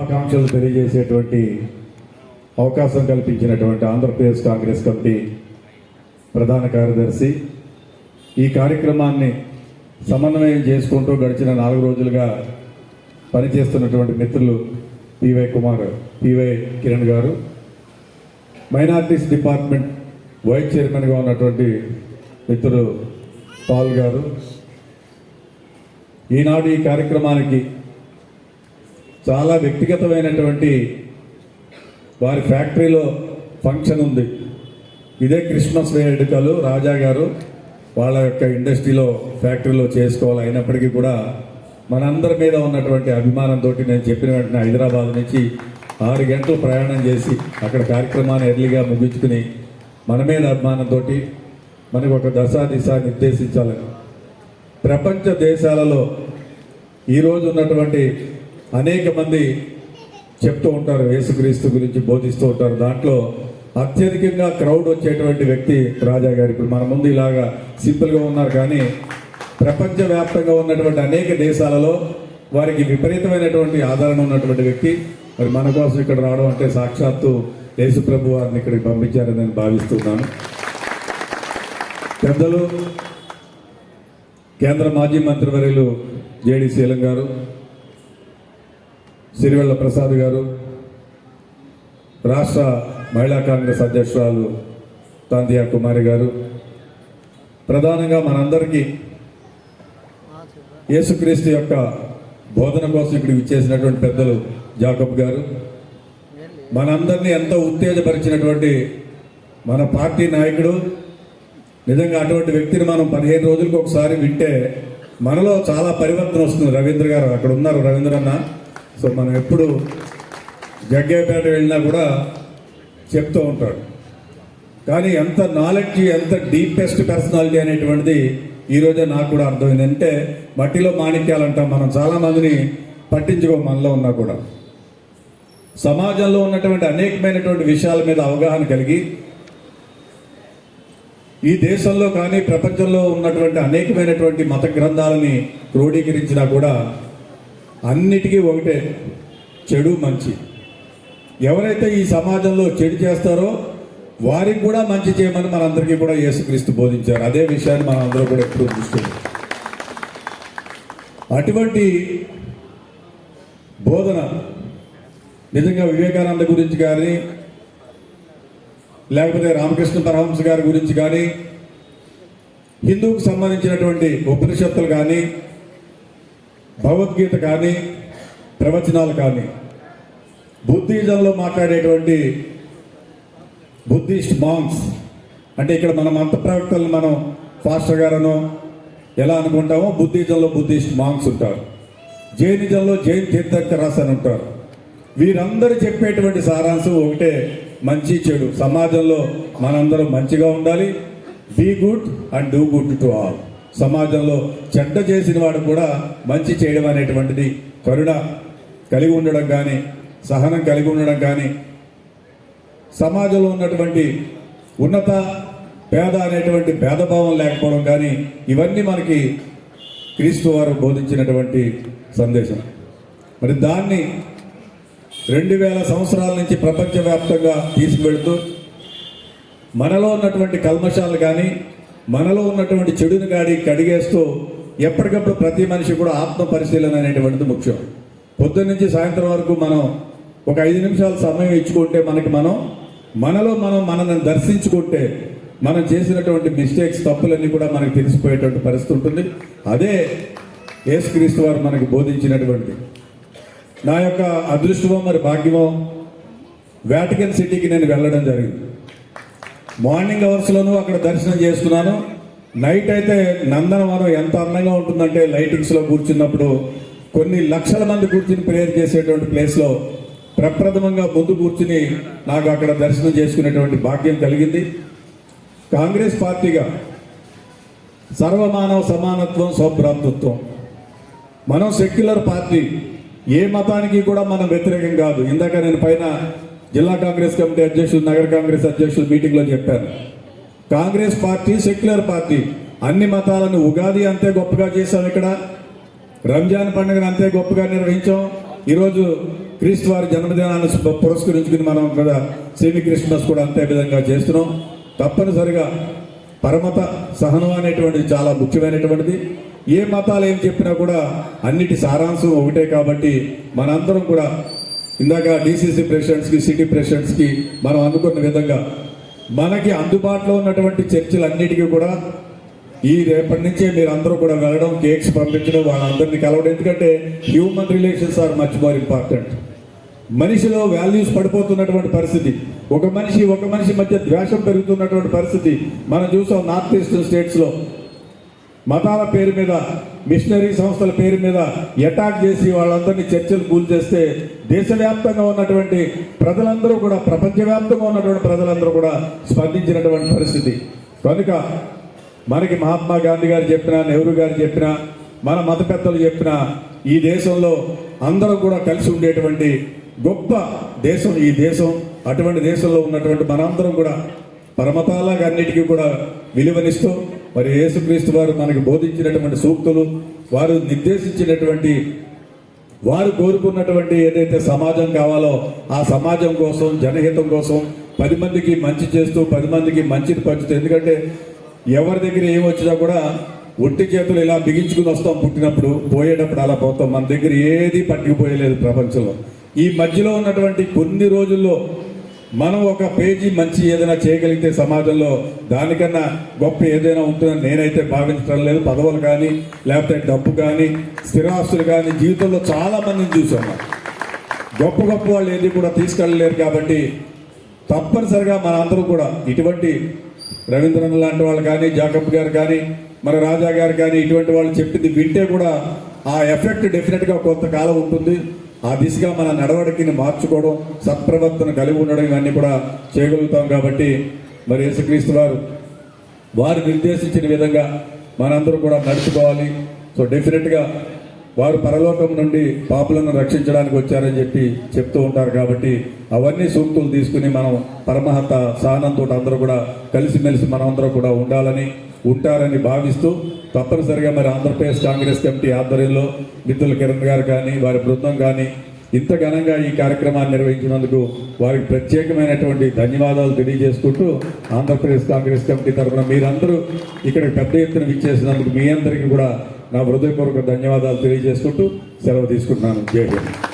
శుభాకాంక్షలు తెలియజేసేటువంటి అవకాశం కల్పించినటువంటి ఆంధ్రప్రదేశ్ కాంగ్రెస్ కమిటీ ప్రధాన కార్యదర్శి. ఈ కార్యక్రమాన్ని సమన్వయం చేసుకుంటూ గడిచిన నాలుగు రోజులుగా పనిచేస్తున్నటువంటి మిత్రులు పివై కుమార్ పివై కిరణ్ గారు. మైనార్టీస్ డిపార్ట్మెంట్ వైస్ చైర్మన్గా ఉన్నటువంటి మిత్రులు పాల్ గారు. ఈనాడు ఈ కార్యక్రమానికి చాలా వ్యక్తిగతమైనటువంటి వారి ఫ్యాక్టరీలో ఫంక్షన్ ఉంది. ఇదే క్రిస్మస్ వేడుకలు రాజా గారు వాళ్ళ యొక్క ఇండస్ట్రీలో ఫ్యాక్టరీలో చేసుకోవాలి అయినప్పటికీ కూడా మనందరి మీద ఉన్నటువంటి అభిమానంతో నేను చెప్పిన వెంటనే హైదరాబాద్ నుంచి ఆరు గంటలు ప్రయాణం చేసి అక్కడ కార్యక్రమాన్ని ఎర్లీగా ముగించుకుని మన మీద అభిమానంతో మనకు ఒక దశా దిశ నిర్దేశించాలని ప్రపంచ దేశాలలో ఈరోజు ఉన్నటువంటి అనేక మంది చెప్తూ ఉంటారు యేసుక్రీస్తు గురించి బోధిస్తూ ఉంటారు. దాంట్లో అత్యధికంగా క్రౌడ్ వచ్చేటువంటి వ్యక్తి రాజా గారు. ఇప్పుడు మన ముందు ఇలాగా సింపుల్గా ఉన్నారు కానీ ప్రపంచవ్యాప్తంగా ఉన్నటువంటి అనేక దేశాలలో వారికి విపరీతమైనటువంటి ఆదరణ ఉన్నటువంటి వ్యక్తి. మరి మన కోసం ఇక్కడ రావడం అంటే సాక్షాత్తు యేసుప్రభు వారిని ఇక్కడికి పంపించారని నేను భావిస్తున్నాను. పెద్దలు కేంద్ర మాజీ మంత్రివర్యులు జేడి శీలం గారు సిరివెళ్ళ ప్రసాద్ గారు రాష్ట్ర మహిళా కాంగ్రెస్ అధ్యక్షురాలు తాంతియా కుమారి గారు ప్రధానంగా మనందరికీ యేసుక్రీస్తు యొక్క బోధన కోసం ఇక్కడ విచ్చేసినటువంటి పెద్దలు జాకబ్ గారు మనందరినీ ఎంతో ఉత్తేజపరిచినటువంటి మన పార్టీ నాయకుడు నిజంగా అటువంటి వ్యక్తిని మనం పదిహేను రోజులకు ఒకసారి వింటే మనలో చాలా పరివర్తన వస్తుంది. రవీంద్ర గారు అక్కడ ఉన్నారు. రవీంద్ర అన్న సో మనం ఎప్పుడు జగ్గేపేట వెళ్ళినా కూడా చెప్తూ ఉంటాడు. కానీ ఎంత నాలెడ్జ్ ఎంత డీపెస్ట్ పర్సనాలిటీ అనేటువంటిది ఈరోజే నాకు కూడా అర్థమైంది. అంటే మట్టిలో మాణిక్యాలంట మనం చాలామందిని పట్టించుకో మనలో ఉన్నా కూడా. సమాజంలో ఉన్నటువంటి అనేకమైనటువంటి విషయాల మీద అవగాహన కలిగి ఈ దేశంలో కానీ ప్రపంచంలో ఉన్నటువంటి అనేకమైనటువంటి మత గ్రంథాలని క్రోడీకరించినా కూడా అన్నిటికీ ఒకటే చెడు మంచి. ఎవరైతే ఈ సమాజంలో చెడు చేస్తారో వారికి కూడా మంచి చేయమని మనందరికీ కూడా యేసుక్రీస్తు బోధించారు. అదే విషయాన్ని మనం అందరూ కూడా ఎప్పుడు చూస్తుంది అటువంటి బోధన నిజంగా వివేకానంద గురించి కానీ లేకపోతే రామకృష్ణ పరహంస గారి గురించి కానీ హిందూకు సంబంధించినటువంటి ఉపనిషత్తులు కానీ భగవద్గీత కానీ ప్రవచనాలు కానీ బుద్ధిజంలో మాట్లాడేటువంటి బుద్ధిస్ట్ మాంగ్స్ అంటే ఇక్కడ మన అంత ప్రవక్తలను మనం ఫాస్టర్ గారను ఎలా అనుకుంటామో బుద్ధిజంలో బుద్ధిస్ట్ మాంగ్స్ ఉంటారు. జైనిజంలో జైన్ తీర్థంకరాస్ అని ఉంటారు. వీరందరూ చెప్పేటువంటి సారాంశం ఒకటే మంచి చెడు. సమాజంలో మనందరం మంచిగా ఉండాలి. Be good and do good to all సమాజంలో చెడ్డ చేసిన వాడు కూడా మంచి చేయడం అనేటువంటిది కరుణ కలిగి ఉండడం కానీ సహనం కలిగి ఉండడం కానీ సమాజంలో ఉన్నటువంటి ఉన్నత పేద అనేటువంటి భేదభావం లేకపోవడం కానీ ఇవన్నీ మనకి క్రీస్తు వారు బోధించినటువంటి సందేశం. మరి దాన్ని రెండు వేల సంవత్సరాల నుంచి ప్రపంచవ్యాప్తంగా తీసుకువెళ్తూ మనలో ఉన్నటువంటి కల్మషాలు కానీ మనలో ఉన్నటువంటి చెడుని గాడి కడిగేస్తూ ఎప్పటికప్పుడు ప్రతి మనిషి కూడా ఆత్మ పరిశీలన అనేటువంటిది ముఖ్యం. పొద్దున్న నుంచి సాయంత్రం వరకు మనం ఒక ఐదు నిమిషాల సమయం ఇచ్చుకుంటే మనకి మనం మనలో మనం మనల్ని దర్శించుకుంటే మనం చేసినటువంటి మిస్టేక్స్ తప్పులన్నీ కూడా మనకి తెలిసిపోయేటువంటి పరిస్థితి ఉంటుంది. అదే యేసుక్రీస్తు వారు మనకి బోధించినటువంటి నా యొక్క అదృష్టమో మరి భాగ్యమో వాటికన్ సిటీకి నేను వెళ్ళడం జరిగింది. మార్నింగ్ అవర్స్లోనూ అక్కడ దర్శనం చేసుకున్నాను. నైట్ అయితే నందనవనం ఎంత అందంగా ఉంటుందంటే లైటింగ్స్లో కూర్చున్నప్పుడు కొన్ని లక్షల మంది కూర్చుని ప్రేయర్ చేసేటువంటి ప్లేస్లో ప్రప్రథమంగా ముందు కూర్చుని నాకు అక్కడ దర్శనం చేసుకునేటువంటి భాగ్యం కలిగింది. కాంగ్రెస్ పార్టీగా సర్వమానవ సమానత్వం సౌభ్రాతృత్వం. మనం సెక్యులర్ పార్టీ ఏ మతానికి కూడా మనం వ్యతిరేకం కాదు. ఇందాక నేను పైన జిల్లా కాంగ్రెస్ కమిటీ అధ్యక్షులు నగర కాంగ్రెస్ అధ్యక్షులు మీటింగ్లో చెప్పారు. కాంగ్రెస్ పార్టీ సెక్యులర్ పార్టీ అన్ని మతాలను ఉగాది అంతే గొప్పగా చేశాం ఇక్కడ. రంజాన్ పండుగను అంతే గొప్పగా నిర్వహించాం. ఈరోజు క్రీస్తు వారి జన్మదినాన్ని పురస్కరించుకుని మనం కూడా సెమీ క్రిస్మస్ కూడా అంతే విధంగా చేస్తున్నాం. తప్పనిసరిగా పరమత సహనం అనేటువంటిది చాలా ముఖ్యమైనటువంటిది. ఏ మతాలు ఏం చెప్పినా కూడా అన్నిటి సారాంశం ఒకటే కాబట్టి మనందరం కూడా ఇందాక డీసీసీ ప్రెసిడెంట్స్కి సిటీ ప్రెసిడెంట్స్కి మనం అనుకున్న విధంగా మనకి అందుబాటులో ఉన్నటువంటి చర్చలన్నిటికీ కూడా ఈ రేపటి నుంచే మీరు అందరూ కూడా వెళ్ళడం కేక్స్ పంపించడం వాళ్ళందరినీ కలవడం. ఎందుకంటే human relations are much more important మనిషిలో వాల్యూస్ పడిపోతున్నటువంటి పరిస్థితి. ఒక మనిషి ఒక మనిషి మధ్య ద్వేషం పెరుగుతున్నటువంటి పరిస్థితి మనం చూసాం నార్త్ ఈస్టర్న్ స్టేట్స్లో మతాల పేరు మీద మిషనరీ సంస్థల పేరు మీద అటాక్ చేసి వాళ్ళందరినీ చర్చలు కూల్చేస్తే దేశవ్యాప్తంగా ఉన్నటువంటి ప్రజలందరూ కూడా ప్రపంచవ్యాప్తంగా ఉన్నటువంటి ప్రజలందరూ కూడా స్పందించినటువంటి పరిస్థితి. కనుక మనకి మహాత్మా గాంధీ గారు చెప్పినా నెహ్రూ గారు చెప్పినా మన మత పెద్దలు చెప్పినా ఈ దేశంలో అందరూ కూడా కలిసి ఉండేటువంటి గొప్ప దేశం ఈ దేశం. అటువంటి దేశంలో ఉన్నటువంటి మనందరం కూడా పరమతాలాగా అన్నిటికీ కూడా విలువనిస్తూ మరి యేసుక్రీస్తు వారు మనకి బోధించినటువంటి సూక్తులు వారు నిర్దేశించినటువంటి వారు కోరుకున్నటువంటి ఏదైతే సమాజం కావాలో ఆ సమాజం కోసం జనహితం కోసం పది మందికి మంచి చేస్తూ పది మందికి మంచిని పంచుతూ ఎందుకంటే ఎవరి దగ్గర ఏం వచ్చినా కూడా ఒట్టి చేతులు ఇలా బిగించుకుని వస్తాం పుట్టినప్పుడు పోయేటప్పుడు అలా పోతాం. మన దగ్గర ఏది పట్టుకుపోయలేదు ప్రపంచంలో. ఈ మధ్యలో ఉన్నటువంటి కొన్ని రోజుల్లో మనం ఒక పేజీ మంచి ఏదైనా చేయగలిగితే సమాజంలో దానికన్నా గొప్ప ఏదైనా ఉంటుందని నేనైతే భావించడం లేదు. పదవులు కానీ లేకపోతే డబ్బు కానీ స్థిరాస్తులు కానీ జీవితంలో చాలా మందిని చూసాము గొప్ప గొప్ప వాళ్ళు ఏది కూడా తీసుకెళ్ళలేరు కాబట్టి తప్పనిసరిగా మన అందరూ కూడా ఇటువంటి రవీంద్రన్ లాంటి వాళ్ళు కానీ జాకబ్ గారు కానీ మన రాజా గారు కానీ ఇటువంటి వాళ్ళు చెప్పింది వింటే కూడా ఆ ఎఫెక్ట్ డెఫినెట్గా కొంతకాలం ఉంటుంది. ఆ దిశగా మన నడవడికని మార్చుకోవడం సత్ప్రవర్తన కలిగి ఉండడం ఇవన్నీ కూడా చేయగలుగుతాం కాబట్టి మరి యేసుక్రీస్తు వారు వారు నిర్దేశించిన విధంగా మనందరూ కూడా నడుచుకోవాలి. సో డెఫినెట్గా వారు పరలోకం నుండి పాపులను రక్షించడానికి వచ్చారని చెప్పి చెప్తూ ఉంటారు కాబట్టి అవన్నీ సూక్తులు తీసుకుని మనం పరమహత సహనంతో అందరూ కూడా కలిసిమెలిసి మనమందరూ కూడా ఉండాలని ఉంటారని భావిస్తూ తప్పనిసరిగా మరి ఆంధ్రప్రదేశ్ కాంగ్రెస్ కమిటీ ఆధ్వర్యంలో మిత్రుల కిరణ్ గారు కానీ వారి బృందం కానీ ఇంత ఘనంగా ఈ కార్యక్రమాన్ని నిర్వహించినందుకు వారికి ప్రత్యేకమైనటువంటి ధన్యవాదాలు తెలియజేసుకుంటూ ఆంధ్రప్రదేశ్ కాంగ్రెస్ కమిటీ తరఫున మీరందరూ ఇక్కడ పెద్ద ఎత్తున విచ్చేసినందుకు మీ అందరికీ కూడా నా హృదయపూర్వక ధన్యవాదాలు తెలియజేసుకుంటూ సెలవు తీసుకుంటున్నాను. జై హింద్.